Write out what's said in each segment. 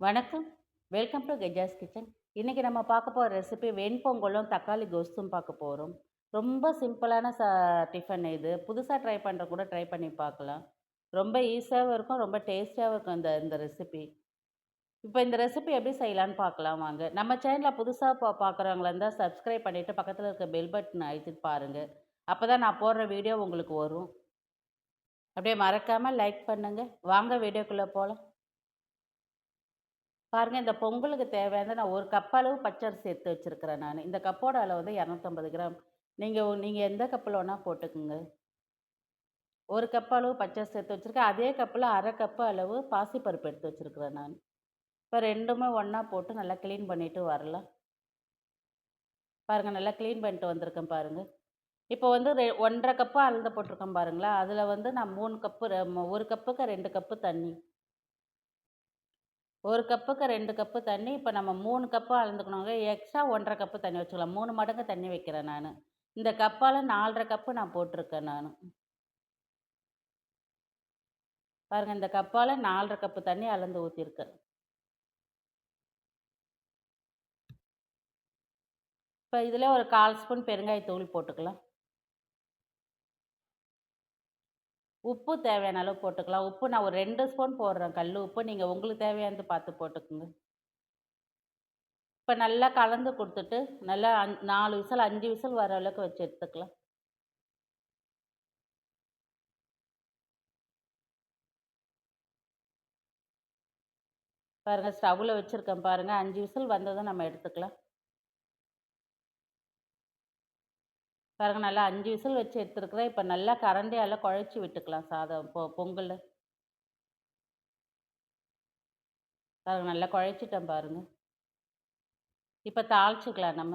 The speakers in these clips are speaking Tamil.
வணக்கம். வெல்கம் டு கெஜாஸ் கிச்சன் இன்றைக்கி நம்ம பார்க்க போகிற ரெசிபி வெண்பொங்கலும் தக்காளி கோஸ்தும் பார்க்க போகிறோம் ரொம்ப சிம்பிளான ச டிஃபன் இது. புதுசாக ட்ரை பண்ணுற கூட ட்ரை பண்ணி பார்க்கலாம். ரொம்ப ஈஸியாகவும் இருக்கும் ரொம்ப டேஸ்டியாகவும் இருக்கும் இந்த இந்த ரெசிபி இப்போ இந்த ரெசிபி எப்படி செய்யலான்னு பார்க்கலாம் வாங்க. நம்ம சேனலில் புதுசாக பா பார்க்குறவங்களா இருந்தால் சப்ஸ்கிரைப் பண்ணிவிட்டு பக்கத்தில் இருக்க பெல் பட்டன் அழுத்திட்டு பாருங்கள் அப்போ தான் நான் போடுற வீடியோ உங்களுக்கு வரும். அப்படியே மறக்காமல் லைக் பண்ணுங்கள் வாங்க வீடியோக்குள்ளே போகலாம் பாருங்கள் இந்த பொங்கலுக்கு தேவையான நான் ஒரு கப் அளவு பச்சரிசி எடுத்து வச்சுருக்கிறேன் நான். இந்த கப்போட அளவு வந்து இரநூத்தம்பது கிராம். நீங்கள் நீங்கள் எந்த கப்பில் வேணால் போட்டுக்குங்க. ஒரு கப் அளவு பச்சரிசி எடுத்து வச்சுருக்கேன். அதே கப்பில் அரை கப்பு அளவு பாசிப்பருப்பு எடுத்து வச்சுருக்கிறேன் நான். இப்போ ரெண்டுமே ஒன்றா போட்டு நல்லா க்ளீன் பண்ணிவிட்டு வரலாம். பாருங்கள் நல்லா க்ளீன் பண்ணிட்டு வந்திருக்கேன் பாருங்கள் இப்போ வந்து ரெ ஒன்றரை கப்பு அளந்து போட்டிருக்கேன் பாருங்களா அதில் வந்து நான் மூணு கப்பு ஒரு கப்புக்கு ரெண்டு கப்பு தண்ணி ஒரு கப்புக்கு ரெண்டு கப்பு தண்ணி இப்போ நம்ம மூணு கப்பு அளந்துக்கணுங்க. எக்ஸ்ட்ரா ஒன்றரை கப்பு தண்ணி வச்சுக்கலாம். மூணு மடங்கு தண்ணி வைக்கிறேன் நான். இந்த கப்பால் நாலரை கப்பு நான் போட்டிருக்கேன் நான். பாருங்கள் இந்த கப்பால் நாலரை கப்பு தண்ணி அளந்து ஊற்றிருக்கேன் இப்போ இதில் ஒரு கால் ஸ்பூன் பெருங்காயத்தூள் போட்டுக்கலாம். உப்பு தேவையான அளவு போட்டுக்கலாம். உப்பு நான் ஒரு ரெண்டு ஸ்பூன் போடுறேன் கல் உப்பு. நீங்கள் உங்களுக்கு தேவையானது பார்த்து போட்டுக்கோங்க. இப்போ நல்லா கலந்து கொடுத்துட்டு நல்லா அஞ் நாலு விசில் அஞ்சு விசில் வர அளவுக்கு வச்சு எடுத்துக்கலாம். பாருங்கள் ஸ்டவ்வில் வச்சுருக்கேன் பாருங்கள் அஞ்சு விசில் வந்ததும் நம்ம எடுத்துக்கலாம். பாருங்கள் நல்லா அஞ்சு விசில் வச்சு எடுத்துருக்குறேன். இப்போ நல்லா கரண்டியால் குழச்சி விட்டுக்கலாம் சாதம். பொ பொங்கல். பாருங்கள் நல்லா குழச்சிட்டேன் பாருங்கள் இப்போ தாளிச்சிக்கலாம் நம்ம.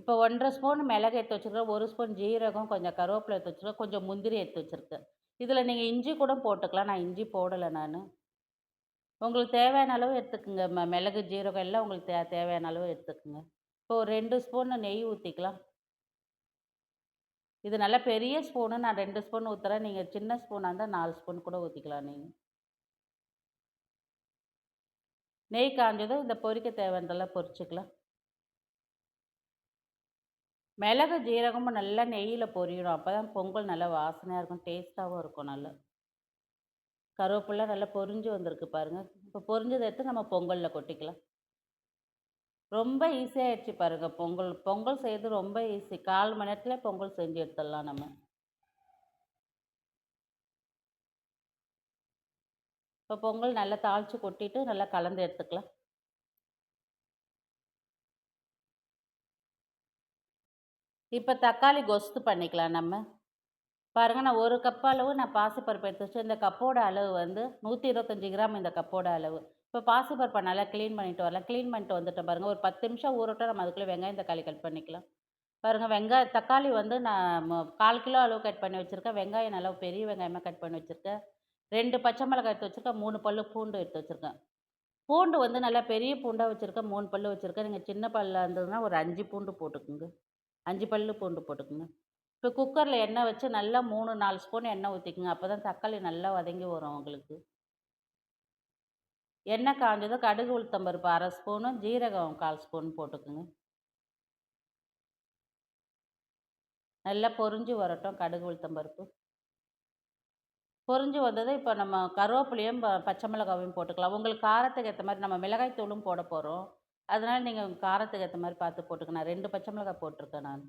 இப்போ ஒன்றரை ஸ்பூன் மிளகு எடுத்து வச்சுருக்கேன் ஒரு ஸ்பூன் ஜீரகம் கொஞ்சம் கருவேப்பிலை எடுத்து வச்சுருக்கேன் கொஞ்சம் முந்திரி எடுத்து வச்சுருக்கேன். இதில் நீங்கள் இஞ்சி கூட போட்டுக்கலாம். நான் இஞ்சி போடலை நான். உங்களுக்கு தேவையான அளவு எடுத்துக்கோங்க. மிளகு ஜீரகம் எல்லாம் உங்களுக்கு தே தேவையான அளவு எடுத்துக்கோங்க. இப்போ ஒரு ரெண்டு ஸ்பூன் நெய் ஊற்றிக்கலாம் இது நல்லா பெரிய ஸ்பூனு நான் ரெண்டு ஸ்பூன் ஊற்றுறேன் நீங்கள் சின்ன ஸ்பூனாக இருந்தால் நாலு ஸ்பூன் கூட ஊற்றிக்கலாம் நீங்கள் நெய் காஞ்சதும் இந்த பொரிக்க தேவைன்றதெல்லாம் பொரிச்சுக்கலாம். மிளகு ஜீரகமும் நல்லா நெய்யில் பொரியணும். அப்போ தான் பொங்கல் நல்லா வாசனையாக இருக்கும் டேஸ்ட்டாகவும் இருக்கும் நல்லா. கருவேப்பிலை நல்லா பொரிஞ்சு வந்திருக்கு பாருங்கள் இப்போ பொரிஞ்சதை எடுத்து நம்ம பொங்கலில் கொட்டிக்கலாம். ரொம்ப ஈஸியாகிடுச்சு பாருங்கள் பொங்கல் பொங்கல் செய்கிறது ரொம்ப ஈஸி கால் மணி நேரத்தில் பொங்கல் செஞ்சு எடுத்துடலாம் நம்ம. இப்போ பொங்கல் நல்லா தாளித்து கொட்டிட்டு நல்லா கலந்து எடுத்துக்கலாம். இப்போ தக்காளி கொஸ்து பண்ணிக்கலாம் நம்ம. பாருங்கள் நான் ஒரு கப் அளவு நான் பாசிப்பருப்பு எடுத்து வச்சு இந்த கப்போட அளவு வந்து நூற்றி இருபத்தஞ்சி கிராம் இந்த கப்போட அளவு. இப்போ பாசிப்பருப்பை நல்லா க்ளீன் பண்ணிவிட்டு வரலாம். க்ளீன் பண்ணிட்டு வந்துட்டோம் பாருங்கள் ஒரு பத்து நிமிஷம் ஊறட்டும் நம்ம அதுக்குள்ளே வெங்காயம் தக்காளி கட் பண்ணிக்கலாம். பாருங்கள் வெங்காய தக்காளி வந்து நான் கால் கிலோ அளவு கட் பண்ணி வச்சுருக்கேன். வெங்காயம் நல்லா பெரிய வெங்காயமாக கட் பண்ணி வச்சுருக்கேன். ரெண்டு பச்சை மிளகாய் எடுத்து வச்சுருக்கேன். மூணு பல்லு பூண்டு எடுத்து வச்சுருக்கேன். பூண்டு வந்து நல்லா பெரிய பூண்டாக வச்சுருக்கேன். மூணு பல்லு வச்சுருக்கேன். நீங்கள் சின்ன பல்லாக இருந்ததுன்னா ஒரு அஞ்சு பூண்டு போட்டுக்குங்க. அஞ்சு பல்லு பூண்டு போட்டுக்குங்க. இப்போ குக்கரில் எண்ணெய் வச்சு நல்லா மூணு நாலு ஸ்பூன் எண்ணெய் ஊற்றிக்குங்க அப்போ தான் தக்காளி நல்லா வதங்கி வரும் உங்களுக்கு. எண்ணெய் காஞ்சதும் கடுகு உளுத்தம்பருப்பு அரை ஸ்பூனு ஜீரகம் கால் ஸ்பூன் போட்டுக்குங்க. நல்லா பொறிஞ்சு வரட்டும் கடுகு உளுத்தம்பருப்பு பொரிஞ்சு வந்தது இப்போ நம்ம கருவேப்பிலையும் பச்சை மிளகாவையும் போட்டுக்கலாம். உங்களுக்கு காரத்துக்கு ஏற்ற மாதிரி நம்ம மிளகாய் தூளும் போட போகிறோம் அதனால் நீங்கள் காரத்துக்கு ஏற்ற மாதிரி பார்த்து போட்டுக்கணும் ரெண்டு பச்சை மிளகாய் போட்டிருக்கேன் நான்.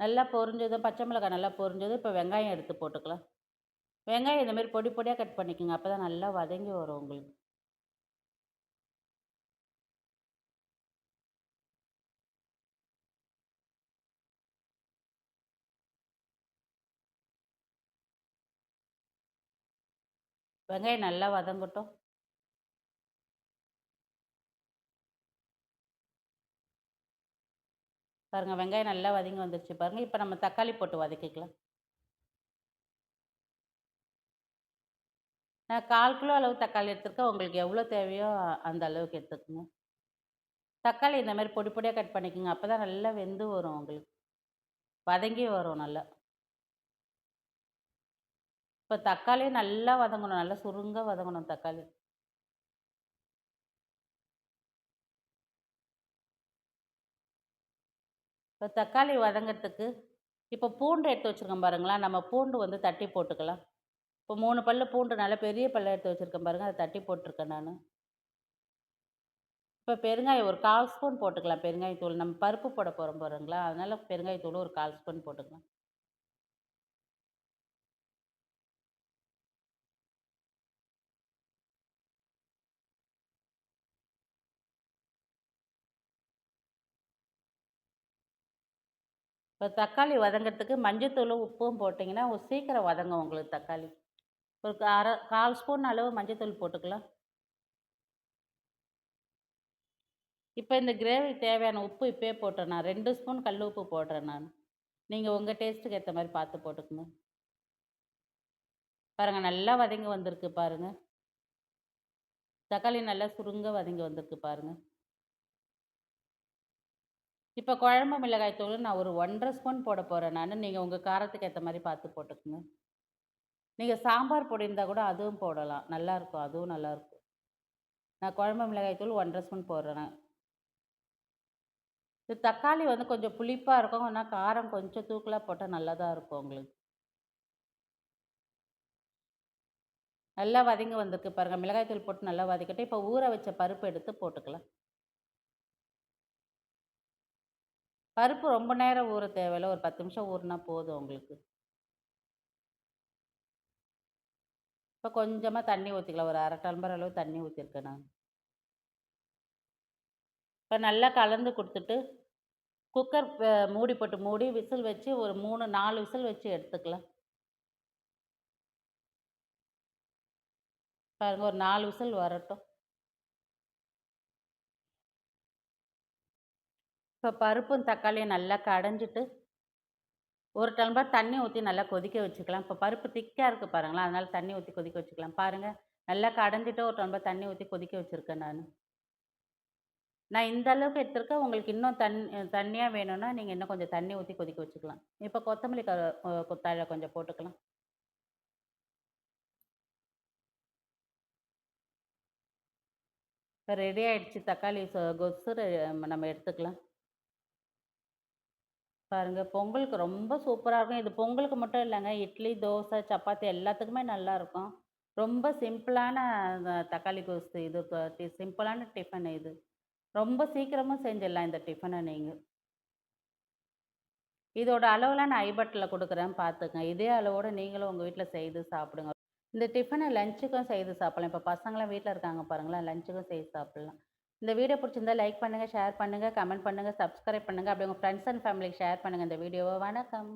நல்லா பொரிஞ்சதும் பச்சை மிளகாய் நல்லா பொரிஞ்சதும் இப்போ வெங்காயம் எடுத்து போட்டுக்கலாம். வெங்காயம் இந்தமாரி பொடி பொடியாக கட் பண்ணிக்கோங்க. அப்போ தான் நல்லா வதங்கி வரும் உங்களுக்கு. வெங்காயம் நல்லா வதங்கட்டும். பாருங்கள் வெங்காயம் நல்லா வதங்கி வந்துருச்சு. பாருங்கள் இப்போ நம்ம தக்காளி போட்டு வதக்கிக்கலாம். நான் கால் கிலோ அளவு தக்காளி எடுத்துருக்கேன். உங்களுக்கு எவ்வளோ தேவையோ அந்த அளவுக்கு எடுத்துக்கோங்க. தக்காளி இந்த மாதிரி பொடி பொடியாக கட் பண்ணிக்கோங்க. அப்போ தான் நல்லா வெந்து வரும் உங்களுக்கு. வதங்கி வரும் நல்லா. இப்போ தக்காளி நல்லா வதங்கணும். நல்லா சுருங்க வதங்கணும் தக்காளி. இப்போ தக்காளி வதங்கிறதுக்கு இப்போ பூண்டு எடுத்து வச்சுருக்கோம் பாருங்களா நம்ம பூண்டு வந்து தட்டி போட்டுக்கலாம். இப்போ மூணு பல்லு பூண்டு நல்லா பெரிய பல்ல எடுத்து வச்சுருக்கேன் பாருங்கள் அதை தட்டி போட்டிருக்கேன் நான். இப்போ பெருங்காயம் ஒரு கால் ஸ்பூன் போட்டுக்கலாம். பெருங்காயத்தூள் நம்ம பருப்பு போட போகிறோம் பாருங்களா? அதனால் பெருங்காயத்தூள் ஒரு கால் ஸ்பூன் போட்டுக்கலாம். இப்போ தக்காளி வதங்கிறதுக்கு மஞ்சத்தூளும் உப்பும் போட்டிங்கன்னா சீக்கிரம் வதங்கும் உங்களுக்கு தக்காளி. ஒரு அரை கால் ஸ்பூன் அளவு மஞ்சத்தூள் போட்டுக்கலாம். இப்போ இந்த கிரேவி தேவையான உப்பு இப்போயே போட்டேன் நான். ரெண்டு ஸ்பூன் கல் உப்பு போடுறேன் நான். நீங்கள் உங்கள் டேஸ்ட்டுக்கு ஏற்ற மாதிரி பார்த்து போட்டுக்கணும் பாருங்கள் நல்லா வதங்கி வந்திருக்கு பாருங்கள் தக்காளி நல்லா சுருங்க வதங்கி வந்திருக்கு பாருங்கள் இப்போ குழம்பு மிளகாய் தூள் நான் ஒரு ஒன்றரை ஸ்பூன் போட போகிறேன் நான். நீங்கள் உங்கள் காரத்துக்கு ஏற்ற மாதிரி பார்த்து போட்டுக்கோங்க. நீங்கள் சாம்பார் பொடி இருந்தால் கூட அதுவும் போடலாம். நல்லாயிருக்கும் அதுவும் நல்லாயிருக்கும் நான் குழம்பு மிளகாய் தூள் ஒன்றரை ஸ்பூன் போடுறேன் இது தக்காளி வந்து கொஞ்சம் புளிப்பாக இருக்கும். ஆனால் காரம் கொஞ்சம் தூக்கலாக போட்டால் நல்லா தான் இருக்கும் உங்களுக்கு. நல்லா வதங்கி வந்திருக்கு பாருங்கள் மிளகாய் தூள் போட்டு நல்லா வதக்கிட்டு இப்போ ஊற வச்ச பருப்பு எடுத்து போட்டுக்கலாம். பருப்பு ரொம்ப நேரம் ஊற தேவையில்ல. ஒரு பத்து நிமிஷம் ஊறினா போதும் உங்களுக்கு. இப்போ கொஞ்சமாக தண்ணி ஊற்றிக்கலாம் ஒரு அரை டம்பர் அளவு தண்ணி ஊற்றிருக்கேன் நான். இப்போ நல்லா கலந்து கொடுத்துட்டு குக்கர் மூடி போட்டு மூடி விசில் வச்சு ஒரு மூணு நாலு விசில் வச்சு எடுத்துக்கலாம். பாருங்கள் ஒரு நாலு விசில் வரட்டும். இப்போ பருப்பும் தக்காளியும் நல்லா கடைஞ்சிட்டு ஒரு டம்ளர் தண்ணி ஊற்றி நல்லா கொதிக்க வச்சுக்கலாம். இப்போ பருப்பு திக்காக இருக்குது பாருங்களேன். அதனால் தண்ணி ஊற்றி கொதிக்க வச்சுக்கலாம். பாருங்கள் நல்லா கடைஞ்சிட்டு ஒரு டம்ளர் தண்ணி ஊற்றி கொதிக்க வச்சுருக்கேன் நான். நான் இந்த அளவுக்கு எடுத்திருக்கேன். உங்களுக்கு இன்னும் தண் தண்ணியாக வேணும்னா நீங்கள் இன்னும் கொஞ்சம் தண்ணி ஊற்றி கொதிக்க வச்சுக்கலாம். இப்போ கொத்தமல்லி க கொத்தாழை கொஞ்சம் போட்டுக்கலாம். இப்போ ரெடி ஆகிடுச்சு தக்காளி கொசு நம்ம எடுத்துக்கலாம். பாருங்கள் பொங்கலுக்கு ரொம்ப சூப்பராக இருக்கும். இது பொங்கலுக்கு மட்டும் இல்லைங்க இட்லி தோசை சப்பாத்தி எல்லாத்துக்குமே நல்லாயிருக்கும் ரொம்ப சிம்பிளான தக்காளி கொசு இது சிம்பிளான டிஃபன் இது. ரொம்ப சீக்கிரமும் செஞ்சிடலாம் இந்த டிஃபனை நீங்கள் இதோட அளவெல்லாம் நான் ஐபட்டில் கொடுக்குறேன் பார்த்துக்கங்க. இதே அளவோடு நீங்களும் உங்கள் வீட்டில் செய்து சாப்பிடுங்க. இந்த டிஃபனை லஞ்சுக்கும் செய்து சாப்பிட்லாம். இப்போ பசங்களாம் வீட்டில் இருக்காங்க பாருங்களேன் லஞ்சுக்கும் செய்து சாப்பிட்லாம். இந்த வீடியோ பிடிச்சிருந்தா லைக் பண்ணுங்கள் ஷேர் பண்ணுங்கள் கமெண்ட் பண்ணுங்கள் சப்ஸ்கிரைப் பண்ணுங்கள் அப்படி உங்கள் ஃப்ரெண்ட்ஸ் அண்ட் ஃபேமிலிக்கு ஷேர் பண்ணுங்கள் இந்த வீடியோவை. வணக்கம்.